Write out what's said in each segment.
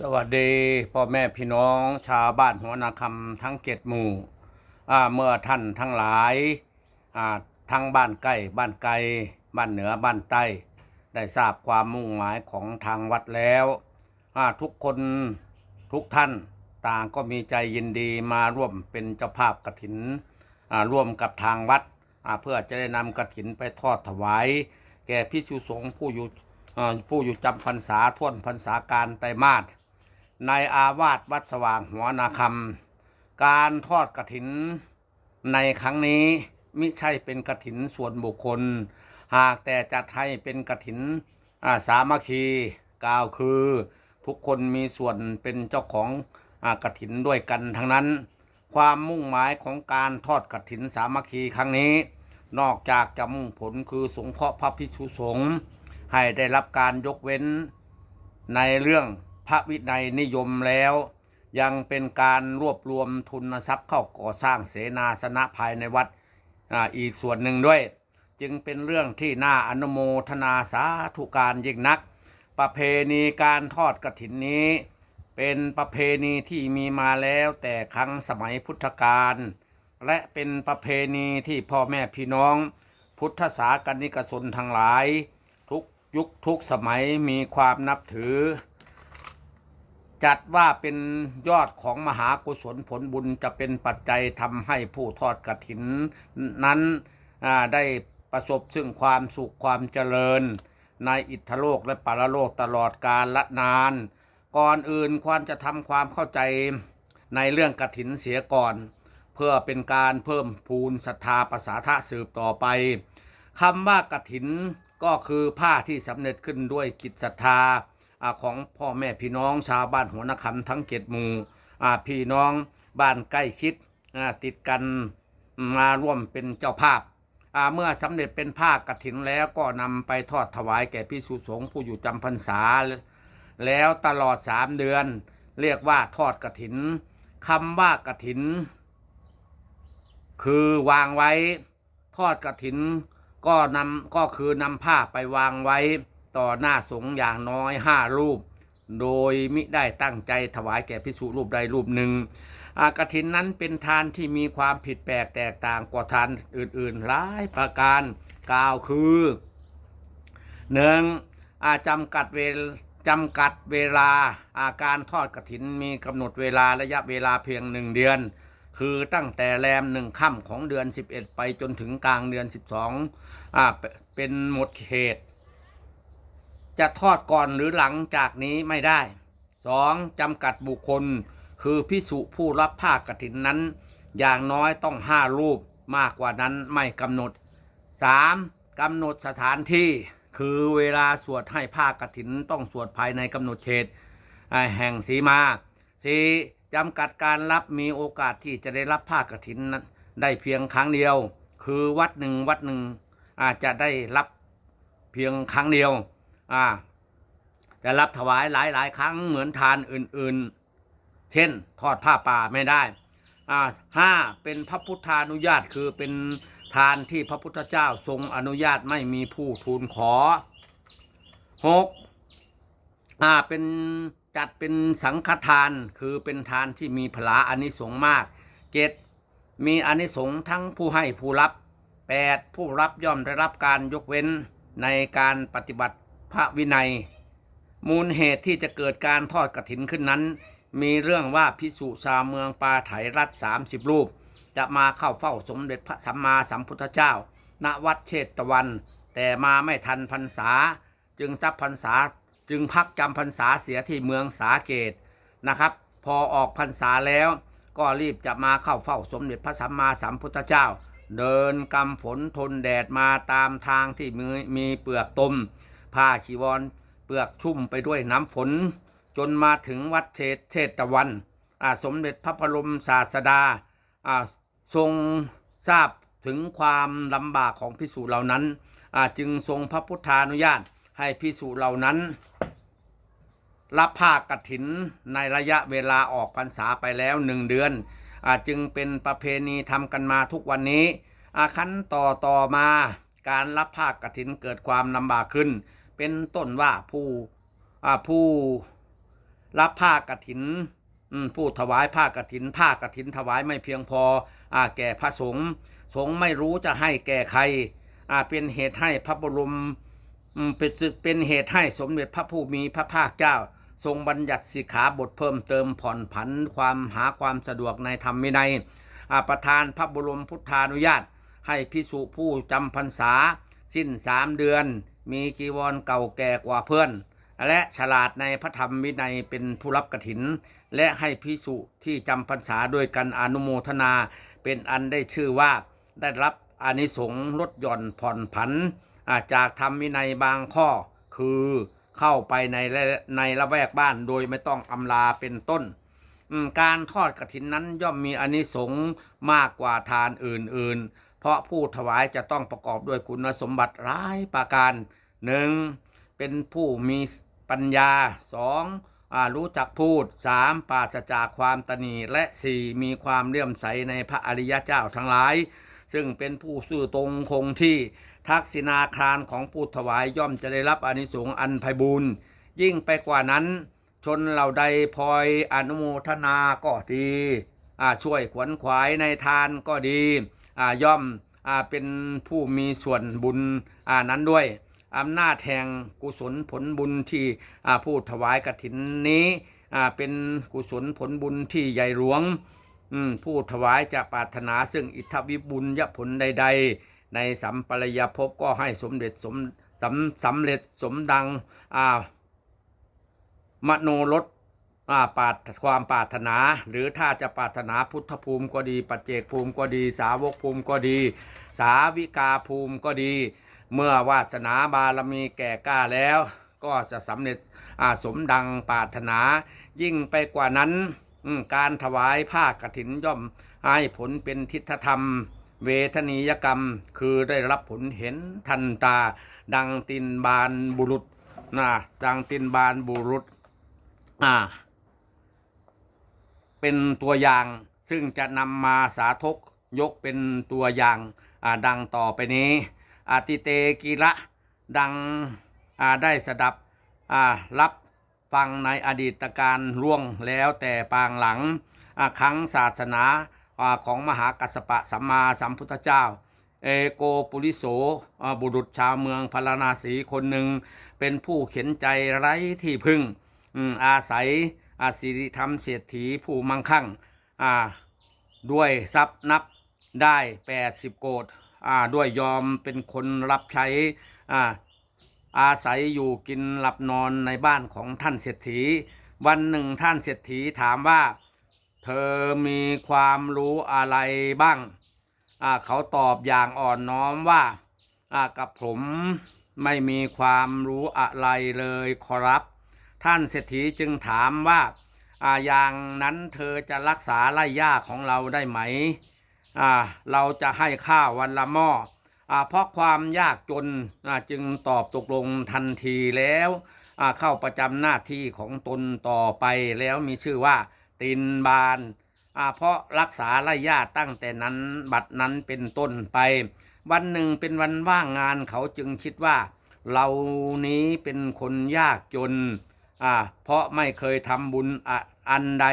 สวัสดีพ่อแม่พี่น้องชาวบ้านหัวนาคำทั้งเจ็ดหมู่เมื่อท่านทั้งหลายทั้งบ้านใกล้บ้านไกลบ้านเหนือบ้านใต้ได้ทราบความมุ่งหมายของทางวัดแล้วทุกคนทุกท่านต่างก็มีใจยินดีมาร่วมเป็นเจ้าภาพกฐินอ่าร่วมกับทางวัดเพื่อจะได้นำกฐินไปทอดถวาย แก่พิสุสงฆ์ผู้อยู่ผู้อยู่จำพรรษาท่วนพรรษาการไตรมาส ในอาวาสวัดสว่างหัวนาคำการทอดกระถินในครั้งนี้มิใช่เป็นกระถินส่วนบุคคล หากแต่จัดให้เป็นกระถินอ่าสามัคคีกล่าวคือทุกคนมีส่วนเป็นเจ้าของอกระถินด้วยกันทั้งนั้น ความมุ่งหมายของการทอดกระถินสามัคคีครั้งนี้ นอกจากจะมุ่งผลคือสงเคราะห์พระภิกษุสงฆ์ให้ได้รับการยกเว้นในเรื่อง พระวินัยนิยมแล้ว ยังเป็นการรวบรวมทุนทรัพย์เข้าก่อสร้างเสนาสนะภายในวัดออีกส่วนหนึ่งด้วย จึงเป็นเรื่องที่น่าอนุโมทนาสาธุการยิ่งนัก ประเพณีการทอดกฐินนี้ เป็นประเพณีที่มีมาแล้วแต่ครั้งสมัยพุทธกาลและเป็นประเพณีที่พ่อแม่พี่น้อง พุทธศาสนิกชนทั้งหลาย ทุกยุคทุกสมัยมีความนับถือ จัดว่าเป็นยอดของมหากุศลผลบุญจะเป็นปัจจัยทำให้ผู้ทอดกฐินนั้นได้ประสบซึ่งความสุขความเจริญ ในอิทธโลกและปรโลกตลอดกาลละนาน ก่อนอื่นควรจะทำความเข้าใจในเรื่องกฐินเสียก่อน เพื่อเป็นการเพิ่มพูนศรัทธาภาษาทะสืบต่อไปคำว่ากฐินก็คือผ้าที่สำเร็จขึ้นด้วยกิจศรัทธา ของพ่อแม่พี่น้องชาวบ้านหัวนาคำทั้งเจ็ดหมู่พี่น้องบ้านใกล้ชิดติดกันมาร่วมเป็นเจ้าภาพ เมื่อสำเร็จเป็นผ้ากฐินแล้วก็นำไปทอดถวายแก่พิสุสงฆ์ผู้อยู่จำพรรษา แล้วตลอดสามเดือน เรียกว่าทอดกฐินคำว่ากฐิน คือวางไว้ทอดกฐินก็นำก็คือนำผ้าไปวางไว้ ต่อหน้าสงฆ์อย่างน้อยห้ารูป โดยมิได้ตั้งใจถวายแก่พิสุรูปใดรูปหนึ่งอากฐินนั้นเป็นทานที่มีความผิดแปลกแตกต่างกว่าทานอื่นๆหลายประการกล่าวคือหนึ่งอาจำกัดเวลจำกัดเวลาอาการทอดกฐินมีกำหนดเวลาระยะเวลาเพียงหนึ่งเดือน คือตั้งแต่แรมหนึ่งค่ำของเดือน 11 ไปจนถึงกลางเดือน 12อ่าเป็นเป็นหมดเหตุ จะทอดก่อนหรือหลังจากนี้ไม่ได้ 2. จำกัดบุคคล คือพิสุผู้รับผ้ากฐินนั้น อย่างน้อยต้องห้ารูปมากกว่านั้นไม่กำหนด 3. กำหนดสถานที่ คือเวลาสวดให้ผ้ากฐินต้องสวดภายในกำหนดเขตแห่งสีมา 4. จำกัดการรับมีโอกาสที่จะได้รับผ้ากฐินนั้นได้เพียงครั้งเดียว คือวัดหนึ่งวัดหนึ่งอาจจะได้รับเพียงครั้งเดียว อ่าจะรับถวายหลายหลายครั้งเหมือนทานอื่นๆ เช่น ทอดผ้าป่าไม่ได้อ่าห้าเป็นพระพุทธานุญาตคือเป็นทานที่พระพุทธเจ้าทรงอนุญาตไม่มีผู้ทูลขอหกอ่าเป็นจัดเป็นสังฆทานคือเป็นทานที่มีพลาอานิสงส์มากเจ็ดมีอานิสงส์ทั้งผู้ให้ผู้รับแปดผู้รับย่อมได้รับการยกเว้นในการปฏิบัติ พระวินัย มูลเหตุที่จะเกิดการทอดกฐินขึ้นนั้น มีเรื่องว่าพิสุชาวเมืองปาไถรัฐสามสิบรูป จะมาเข้าเฝ้าสมเด็จพระสัมมาสัมพุทธเจ้า ณวัดเชตวัน แต่มาไม่ทันพรรษา จึงทรัพพรรษาจึงพักจำพรรษาเสียที่เมืองสาเกตนะครับ พอออกพรรษาแล้วก็รีบจะมาเข้าเฝ้าสมเด็จพระสัมมาสัมพุทธเจ้า เดินกำฝนทนแดดมาตามทางที่มีมีเปลือกตม ผ้าชีวร เปลือกชุ่มไปด้วยน้ำฝน จนมาถึงวัดเชตเชตวันอาสมเด็จพระบรมศาสดาอ่าทรงทราบถึงความลำบากของพิสูจน์เหล่านั้น จึงทรงพระพุทธานุญาตให้พิสูจน์เหล่านั้น รับผ้ากฐินในระยะเวลาออกพรรษาไปแล้วหนึ่งเดือนอจึงเป็นประเพณีทำกันมาทุกวันนี้อาคันต่อต่อมาการรับผ้ากฐินเกิดความลำบากขึ้น เป็นต้นว่าผู้อาผู้รับผ้ากฐินผู้ถวายผ้ากฐิน ผ้ากฐินถวายไม่เพียงพออาแก่พระสงฆ์สงฆ์ไม่รู้จะให้แก่ใครอาเป็นเหตุให้พระบรมเป็นเหตุให้สมเด็จพระผู้มีพระภาคเจ้า ทรงบัญญัติสิกขาบทเพิ่มเติมผ่อนผันความหาความสะดวกในธรรมวินัยอ่าประธานพระบรมพุทธานุญาต ให้พิสุผู้จำพรรษา สิ้นสามเดือน มีจีวรเก่าแก่กว่าเพื่อน และฉลาดในพระธรรมวินัยเป็นผู้รับกถิน และให้พิสุที่จำพรรษาด้วยกันอนุโมทนา เป็นอันได้ชื่อว่าได้รับอานิสงส์ลดหย่อนผ่อนผันาจากธรรมวินัยบางข้อ คือเข้าไปในในละแวกบ้านโดยไม่ต้องอำลาเป็นต้น การทอดกระถินนั้นย่อมมีอานิสงส์มากกว่าทานอื่นๆ เพราะผู้ถวายจะต้องประกอบด้วยคุณสมบัติหลายประการหนึ่งเป็นผู้มีปัญญาสองอรู้จักพูดสามปราศจากความตนีและสี่มีความเลื่อมใสในพระอริยเจ้าทั้งหลาย ซึ่งเป็นผู้ซื่อตรงคงที่ทักษิณาคารของผู้ถวายย่อมจะได้รับอนิสงส์อันไพบูรณ์ยิ่งไปกว่านั้น ชนเหล่าใดพลอยอนุโมทนาก็ดีช่วยขวนขวายในทานก็ดี ย่อมเป็นผู้มีส่วนบุญนั้นด้วยอำนาจแห่งกุศลผลบุญที่ผู้ถวายกฐินนี้เป็นกุศลผลบุญที่ใหญ่หลวงผู้ถวายจะปรารถนาซึ่งอิทธวิบุญยผลใด ๆ ในสัมปรายภพก็ให้สมเด็จสมสำสำเร็จสมดังมโนรส ปราความปรารถนา หรือถ้าจะปรารถนาพุทธภูมิก็ดี ปัจเจกภูมิก็ดี สาวกภูมิก็ดี สาวิกาภูมิก็ดี เมื่อวาสนาบารมีแก่กล้าแล้ว ก็จะสำเร็จสมดังปรารถนา ยิ่งไปกว่านั้นการถวายผ้ากฐินย่อมให้ผลเป็นทิฏฐธรรม เวทนียกรรมคือได้รับผลเห็นทันตา ดังตินบานบุรุษนะดังตินบานบุรุษอ่า เป็นตัวอย่าง ซึ่งจะนำมาสาธกยกเป็นตัวอย่างาดังต่อไปนี้อาติเตกีระดังได้สดับรับฟังในอดีตการล่วงแล้วแต่ปางหลังครั้งศาสนาอาของมหากัสปะสัมมาสัมพุทธเจ้า เอโกปุริโสบุรุษชาวเมืองพาราณสีคนหนึ่ง เป็นผู้เข็นใจไร้ที่พึ่งออาศัย อาศิริธรรมเศรษฐีผู้มั่งคั่งด้วยทรัพย์นับได้แปดสิบโกดด้วยยอมเป็นคนรับใช้อาศัยอยู่กินหลับนอนในบ้านของท่านเศรษฐี วันหนึ่งท่านเศรษฐีถามว่า เธอมีความรู้อะไรบ้างเขาตอบอย่างอ่อนน้อมว่าอ่ากับผมไม่มีความรู้อะไรเลยขอรับ ท่านเศรษฐีจึงถามว่าอาอย่างนั้นเธอจะรักษาไร่หญ้าของเราได้ไหมอ่าเราจะให้ข้าววันละหม้ออ่าเพราะความยากจนอ่าจึงตอบตกลงทันทีแล้วอ่าเข้าประจำหน้าที่ของตนต่อไปแล้วมีชื่อว่าตินบานอ่าเพราะรักษาไร่หญ้าตั้งแต่นั้นบัดนั้นเป็นต้นไป วันหนึ่งเป็นวันว่างงานเขาจึงคิดว่า เรานี้เป็นคนยากจน อ่าเพราะไม่เคยทำบุญออันใด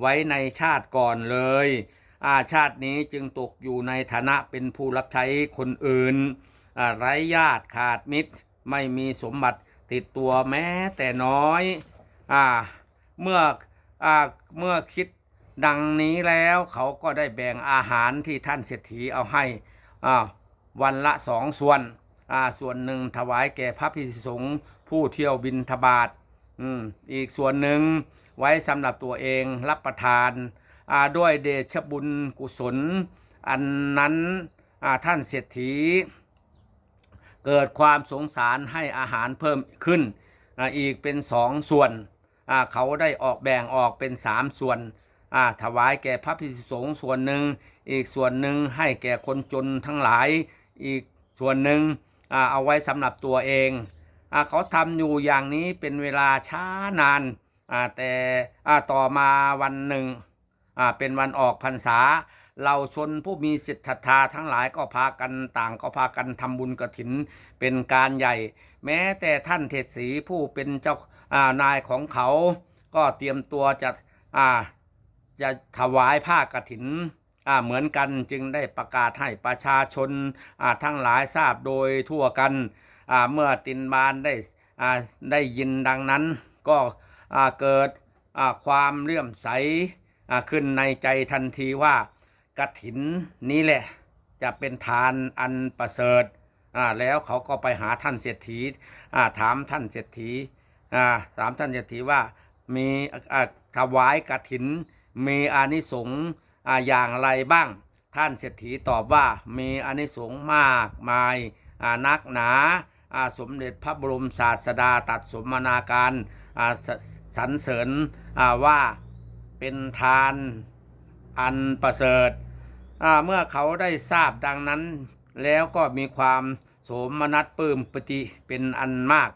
ไว้ในชาติก่อนเลยอาชาตินี้จึงตกอยู่ในฐานะเป็นผู้รับใช้คนอื่น ไร้ญาติขาดมิตร ไม่มีสมบัติติดตัวแม้แต่น้อยอ่าเมื่ออ่าเมื่อคิดดังนี้แล้วเขาก็ได้แบ่งอาหารที่ท่านเศรษฐีเอาให้อ่าวันละสองส่วนอ่าส่วนหนึ่งถวายแก่พระภิกษุสงฆ์ผู้เที่ยวบินทบาท อืมอีกส่วนหนึ่งไว้สำหรับตัวเองรับประทานอ่าด้วยเดชบุญกุศล อันนั้นอ่าท่านเศรษฐี เกิดความสงสารให้อาหารเพิ่มขึ้นอ่าอีกเป็นสองส่วนอ่าเขาได้ออกแบ่งออกเป็นสามส่วนอ่าถวายแก่พระภิกษุสงฆ์ส่วนหนึ่ง อีกส่วนหนึ่งให้แก่คนจนทั้งหลาย อีกส่วนหนึ่งอ่าเอาไว้สำหรับตัวเอง เขาทำอยู่อย่างนี้เป็นเวลาช้านานแต่อ่าต่อมาวันหนึ่งอ่าเป็นวันออกพรรษาเราชนผู้มีสิทธาธาทั้งหลายก็พากันต่างก็พากันทำบุญกระถินเป็นการใหญ่ แม้แต่ท่านเทศสีผู้เป็นเจ้าอานายของเขา ก็เตรียมตัวจะอาจะถวายผ้ากฐินอาเหมือนกันจึงได้ประกาศให้ประชาชนอาทั้งหลายทราบโดยทั่วกัน เมื่อตินบานได้ได้ยินดังนั้น ก็เกิดความเลื่อมใสขึ้นในใจทันทีว่ากฐินนี้แหละจะเป็นทานอันประเสริฐแล้วเขาก็ไปหาท่านเศรษฐีถามท่านเศรษฐีถามท่านเศรษฐีว่ามีถวายกฐิน มีอานิสงส์อย่างไรบ้าง ท่านเศรษฐีตอบว่ามีอานิสงส์มากมายนักหนา สมเด็จพระบรมศาสดาตัดสมนาการสสรรเสริญว่าเป็นทานอันประเสริฐเมื่อเขาได้ทราบดังนั้น แล้วก็มีความโสมนัสปลื้มปฏิเป็นอันมาก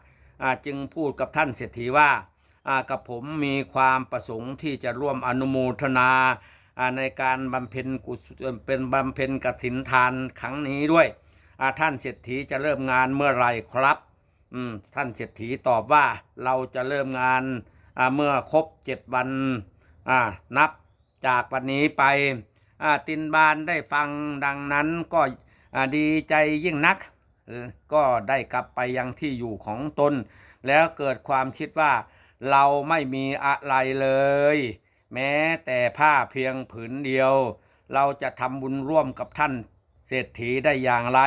าจึงพูดกับท่านเศรษฐีว่าากับผมมีความประสงค์ที่จะร่วมอนุโมทนาาในการบำเพ็ญกุศลเป็นบำเพ็ญกฐินทานครั้งนี้ด้วย ท่านเศรษฐีจะเริ่มงานเมื่อไรครับท่านเศรษฐีตอบว่าเราจะเริ่มงานเมื่อครบเจ็ดวันนับจากวันนี้ไปตินบานได้ฟังดังนั้นก็ดีใจยิ่งนัก ก็ได้กลับไปยังที่อยู่ของตน แล้วเกิดความคิดว่าเราไม่มีอะไรเลย แม้แต่ผ้าเพียงผืนเดียว เราจะทำบุญร่วมกับท่าน เศรษฐีได้อย่างไร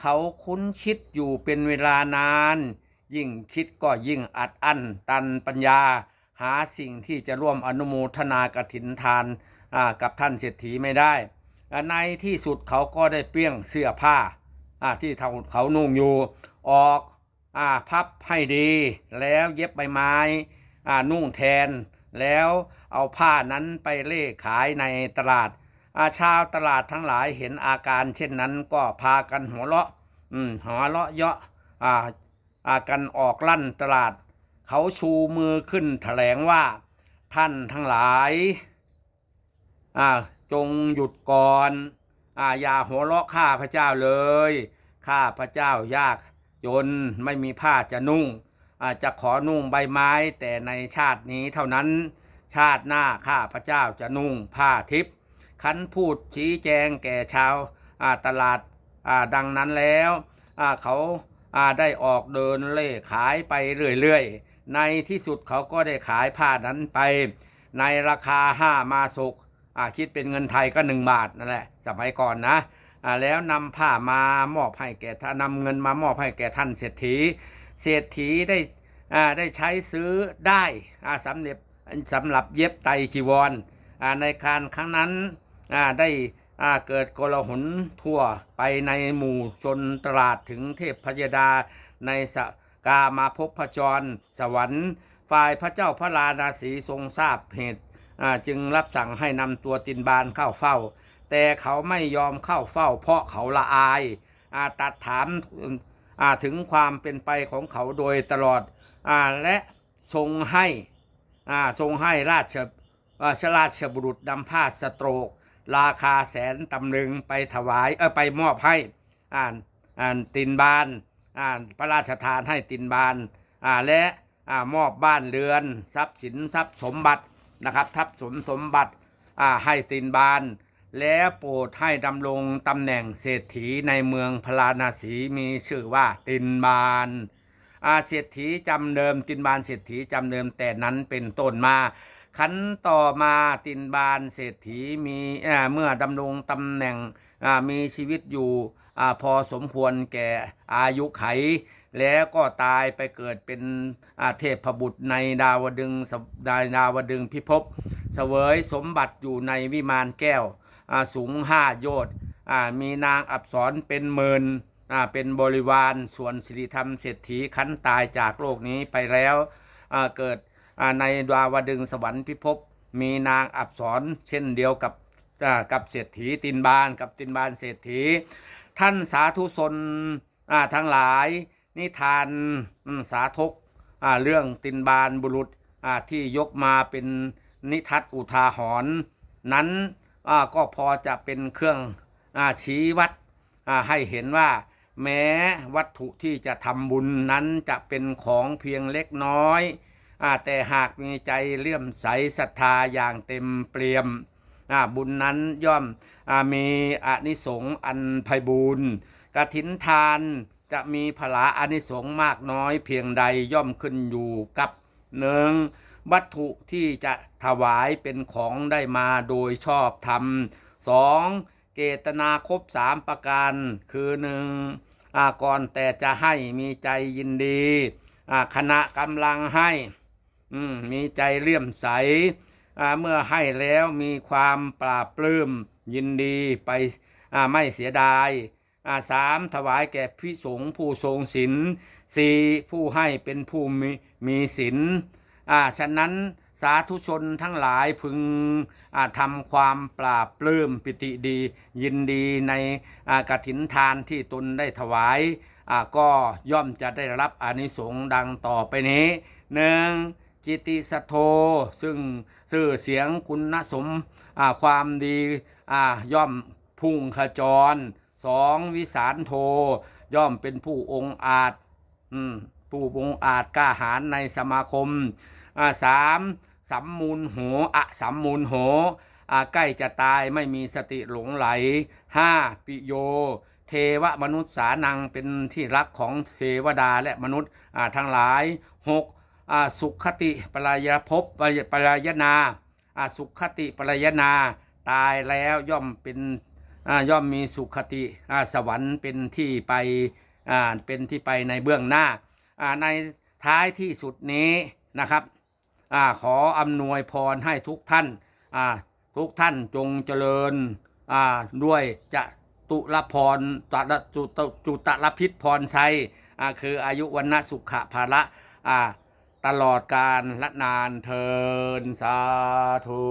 เขาคุ้นคิดอยู่เป็นเวลานาน ยิ่งคิดก็ยิ่งอัดอั้นตันปัญญา หาสิ่งที่จะร่วมอนุโมทนากฐินทานกับท่านเศรษฐีไม่ได้ ในที่สุดเขาก็ได้เปรี้ยงเสื้อผ้าที่เขาเนุ่งอยู่ออกอาพับให้ดี แล้วเย็บใบไม้นุ่งแทน แล้วเอาผ้านั้นไปเล่ขายในตลาด อาชาวตลาดทั้งหลายเห็นอาการเช่นนั้นก็พากันหัวเราะ อืมหัวเราะเยาะอ่าอ่ากันออกลั่นตลาด เขาชูมือขึ้นแถลงว่า ท่านทั้งหลายอ่าจงหยุดก่อนอ่าอย่าหัวเราะข้าพระเจ้าเลย ข้าพระเจ้ายากจนไม่มีผ้าจะนุ่งอาจะขอนุ่งใบไม้ แต่ในชาตินี้เท่านั้น ชาติหน้าข้าพระเจ้าจะนุ่งผ้าทิพย์ คันพูดชี้แจงแก่ชาวาตลาดาดังนั้นแล้วเขาาได้ออกเดินเล่ขายไปเรื่อยๆ ในที่สุดเขาก็ได้ขายผ้านั้นไป ในราคาห้ามาสุกคิดเป็นเงินไทยก็หนึ่งบาทนั่นแหละสมัยก่อนนะแล้วนำผ้ามามอบให้แก่ท่านนำเงินมามอบให้แก่ท่านเศรษฐี เศรษฐีได้ได้ใช้ซื้อได้สำเร็จสำหรับเย็บไตรชีวรอ่าในการครั้งนั้น ได้เกิดโกลาหลทั่วไปในหมู่ชนตลาดถึงเทพพยดาในสกามาพบพระจรสวรรค์ฝ่ายพระเจ้าพระรานาสีทรงทราบเหตุจึงรับสั่งให้นำตัวตินบานเข้าเฝ้า แต่เขาไม่ยอมเข้าเฝ้า เพราะเขาละอายอาตัดถามาถึงความเป็นไปของเขาโดยตลอดอและทรงให้ทรงให้ราชาชราชบุรุษนำผ้าสโตรก ราคาแสนตำลึงไปถวายเออไปมอบให้อ่านอ่านตินบานอ่านพระราชทานให้ตินบานอ่าและอ่ามอบบ้านเรือน ทรัพย์สินทรัพย์สมบัตินะครับทับสมสมบัติอ่าให้ตินบาน แล้วโปรดให้ดำรงตำแหน่งเศรษฐีในเมืองพราณสีมีชื่อว่าตินบานอาเศรษฐีจำเดิมตินบานเศรษฐีจำเดิมแต่นั้นเป็นต้นมา ขันต่อมาตินบานเศรษฐีมีเมื่อดำรงตำแหน่งมีชีวิตอยู่พอสมควรแก่อายุไข แล้วก็ตายไปเกิดเป็นเทพบุตรในดาวดึงสดาดาวดึงพิภพเสวยสมบัติอยู่ในวิมานแก้วสูงห้าโยชน์มีนางอับสรเป็นหมื่นเป็นบริวารส่วนสิริธรรมเศรษฐีขันตายจากโลกนี้ไปแล้วเกิด ในดาวดึงสวรรค์พิภพมีนางอับสรเช่นเดียวกับกับเศรษฐีตินบานกับตินบานเศรษฐี ท่านสาธุชนทั้งหลาย นิทานสาธกเรื่องตินบานบุรุษที่ยกมาเป็นนิทัศอุทาหรณ์นั้นก็พอจะเป็นเครื่องอชี้วัดให้เห็นว่าแม้วัตถุที่จะทำบุญนั้นจะเป็นของเพียงเล็กน้อย แต่หากมีใจเลื่อมใสศรัทธาอย่างเต็มเปี่ยมบุญนั้นย่อมอมีอานิสงส์อันไพบูรณ์กฐินทานจะมีพละอานิสงส์มากน้อยเพียงใดย่อมขึ้นอยู่กับหนึ่งวัตถุที่จะถวายเป็นของได้มาโดยชอบธรรมสองเกตนาครบสามประการ คือหนึ่งอาก่อนแต่จะให้มีใจยินดีขณะกำลังให้ อืมมีใจเลื่อมใสอ่าเมื่อให้แล้วมีความปราบปลื้มยินดีไปอ่าไม่เสียดายอ่าสามถวายแก่พิสงฆ์ผู้ทรงศีลสี่ผู้ให้เป็นผู้มีมีศีลอ่าฉะนั้นสาธุชนทั้งหลายพึงทำความปราบปลื้มปิติดี ยินดีในกฐินทานที่ตนได้ถวายก็ย่อมจะได้รับอนิสงส์ดังต่อไปนี้หนึ่ง กิติสโท ซึ่งชื่อเสียงคุณสมความดีย่อมพุ่งขจรสองวิสารโท ย่อมเป็นผู้องอาจผู้องอาจกล้าหาญในสมาคมาสามสัมมูลโหอะสัมมูลโหใกล้จะตายไม่มีสติหลงไหลห้าปิโย เทวมนุษย์สานังเป็นที่รักของเทวดาและมนุษย์ทั้งหลายหก สุขติปรายภพปรายายนาสุขติปรายนา ตายแล้วย่อมเป็นย่อมมีสุขติสวรรค์เป็นที่ไปเป็นที่ไปในเบื้องหน้า ในท้ายที่สุดนี้นะครับอขออำนวยพรให้ทุกท่านทุกท่านจงเจริญด้วยจะตุลพรตะจุตจุตรพิษพรไซคืออายุวันนะสุขภาระ ตลอดการละนานเทินสาธุ